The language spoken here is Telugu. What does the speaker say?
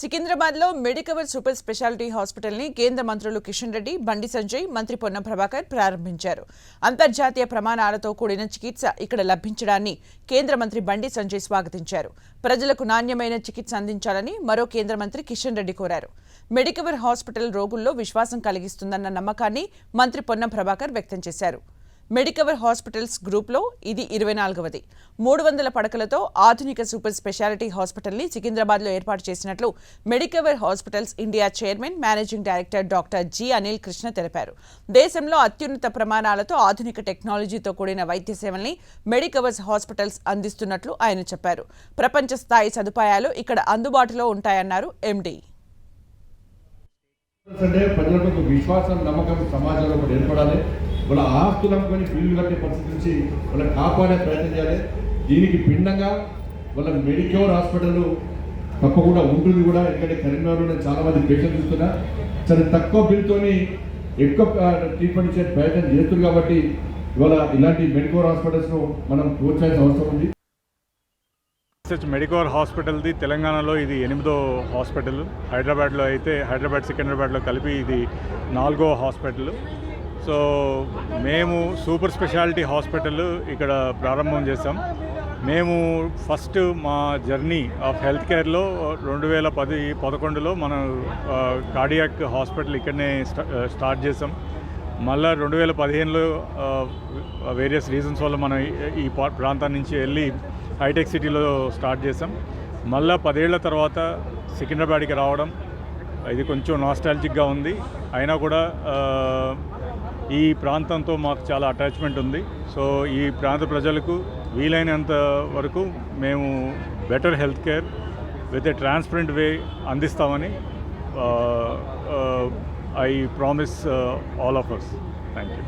సికింద్రాబాద్లో మెడికవర్ సూపర్ స్పెషాలిటీ హాస్పిటల్ని కేంద్ర మంత్రులు కిషన్ రెడ్డి బండి సంజయ్ మంత్రి పొన్నం ప్రభాకర్ ప్రారంభించారు. అంతర్జాతీయ ప్రమాణాలతో కూడిన చికిత్స ఇక్కడ లభించడాన్ని కేంద్ర మంత్రి బండి సంజయ్ స్వాగతించారు. ప్రజలకు నాణ్యమైన చికిత్స అందించాలని మరో కేంద్ర మంత్రి కిషన్ రెడ్డి కోరారు. మెడికవర్ హాస్పిటల్ రోగుల్లో విశ్వాసం కలిగిస్తుందన్న నమ్మకాన్ని మంత్రి పొన్నం ప్రభాకర్ వ్యక్తం చేశారు. మెడికవర్ హాస్పిటల్స్ గ్రూప్లో ఇది ఇరవై నాలుగవది. మూడు వందల పడకలతో ఆధునిక సూపర్ స్పెషాలిటీ హాస్పిటల్ని సికింద్రాబాద్లో ఏర్పాటు చేసినట్లు Medicover hospitals India chairman managing director doctor G. Anil Krishna తెలిపారు. దేశంలో అత్యున్నత ప్రమాణాలతో ఆధునిక టెక్నాలజీతో కూడిన వైద్య సేవల్ని మెడికవర్స్ హాస్పిటల్స్ అందిస్తున్నట్లు ఆయన చెప్పారు. ప్రపంచ స్థాయి సదుపాయాలు ఇక్కడ అందుబాటులో ఉంటాయన్నారు ఎండీ. అంటే ప్రజలకు విశ్వాసం నమ్మకం సమాజంలో ఏర్పడాలి. వాళ్ళ ఆస్తులు అమ్ముకొని బిల్లు కట్టే పరిస్థితి నుంచి వాళ్ళని కాపాడే ప్రయత్నం చేయాలి. దీనికి భిన్నంగా వాళ్ళ మెడిక్యూర్ హాస్పిటల్ తప్పకుండా ఉంటుంది కూడా. ఎందుకంటే కరీంనగర్లో నేను చాలా మంది పేషెంట్ చూస్తున్నా. చాలా తక్కువ బిల్తోని ఎక్కువ ట్రీట్మెంట్ ఇచ్చే ప్రయత్నం చేస్తుంది కాబట్టి ఇవాళ ఇలాంటి మెడికోర్ హాస్పిటల్స్ను మనం ప్రోత్సహించాల్సిన అవసరం ఉంది. రీసెర్చ్ మెడికోర్ హాస్పిటల్ది తెలంగాణలో ఇది ఎనిమిదో హాస్పిటల్. హైదరాబాద్లో అయితే హైదరాబాద్ సికింద్రాబాద్లో కలిపి ఇది నాలుగో హాస్పిటల్. సో మేము సూపర్ స్పెషాలిటీ హాస్పిటల్ ఇక్కడ ప్రారంభం చేసాం మేము ఫస్ట్ మా జర్నీ ఆఫ్ హెల్త్ కేర్లో రెండు వేల పది పదకొండులో మనం కార్డియాక్ హాస్పిటల్ ఇక్కడనే స్టా- స్టార్ట్ చేసాం మళ్ళా రెండు వేల పదిహేనులో వేరియస్ రీజన్స్ వల్ల మనం ఈ- పా- ప్రాంతం నుంచి వెళ్ళి హైటెక్ సిటీలో స్టార్ట్ చేసాం మళ్ళా పదేళ్ళ తర్వాత సికింద్రాబాద్కి రావడం ఇది కొంచెం నాస్టాలజిక్గా ఉంది. అయినా కూడా ఈ ప్రాంతంతో మాకు చాలా అటాచ్మెంట్ ఉంది. సో ఈ ప్రాంత ప్రజలకు వీలైనంత వరకు మేము better health care with a transparent way అందిస్తామని I promise all of us thank you